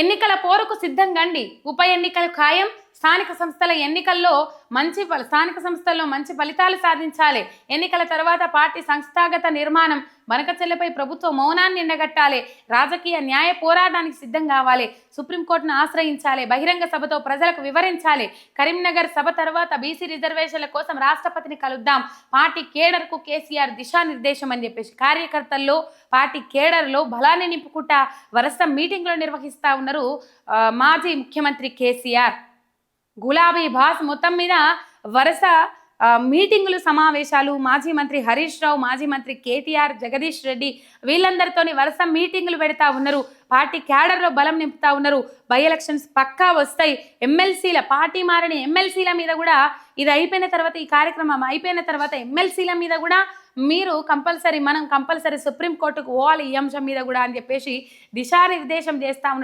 ఎన్నికల పోరుకు సిద్ధంగండి ఉప ఎన్నికలు ఖాయం. స్థానిక సంస్థల ఎన్నికల్లో మంచి స్థానిక సంస్థల్లో మంచి ఫలితాలు సాధించాలి. ఎన్నికల తర్వాత పార్టీ సంస్థాగత నిర్మాణం బనకచెల్లపై ప్రభుత్వ మౌనాన్ని ఎండగట్టాలి. రాజకీయ న్యాయ పోరాటానికి సిద్ధం కావాలి. సుప్రీంకోర్టును ఆశ్రయించాలి. బహిరంగ సభతో ప్రజలకు వివరించాలి. కరీంనగర్ సభ తర్వాత బీసీ రిజర్వేషన్ల కోసం రాష్ట్రపతిని కలుద్దాం. పార్టీ కేడర్కు కేసీఆర్ దిశానిర్దేశం అని చెప్పేసి కార్యకర్తల్లో పార్టీ కేడర్లో బలాన్ని నింపుకుంటా వరుస మీటింగ్లు నిర్వహిస్తా ఉన్నారు మాజీ ముఖ్యమంత్రి కేసీఆర్. గులాబీ బాస్ మొత్తం మీద వరుస మీటింగులు సమావేశాలు. మాజీ మంత్రి హరీష్ రావు మాజీ మంత్రి కేటీఆర్ జగదీష్ రెడ్డి వీళ్ళందరితోని వరుస మీటింగులు పెడతా ఉన్నారు. పార్టీ క్యాడర్లో బలం నింపుతా ఉన్నారు. బై ఎలక్షన్స్ పక్కా వస్తాయి. ఎమ్మెల్సీల పార్టీ మారని ఎమ్మెల్సీల మీద కూడా ఇది అయిపోయిన తర్వాత ఈ కార్యక్రమం అయిపోయిన తర్వాత ఎమ్మెల్సీల మీద కూడా మీరు కంపల్సరీ మనం కంపల్సరీ సుప్రీంకోర్టుకు పోవాలి ఈ అంశం మీద కూడా అని చెప్పేసి దిశానిర్దేశం చేస్తా ఉన్నారు.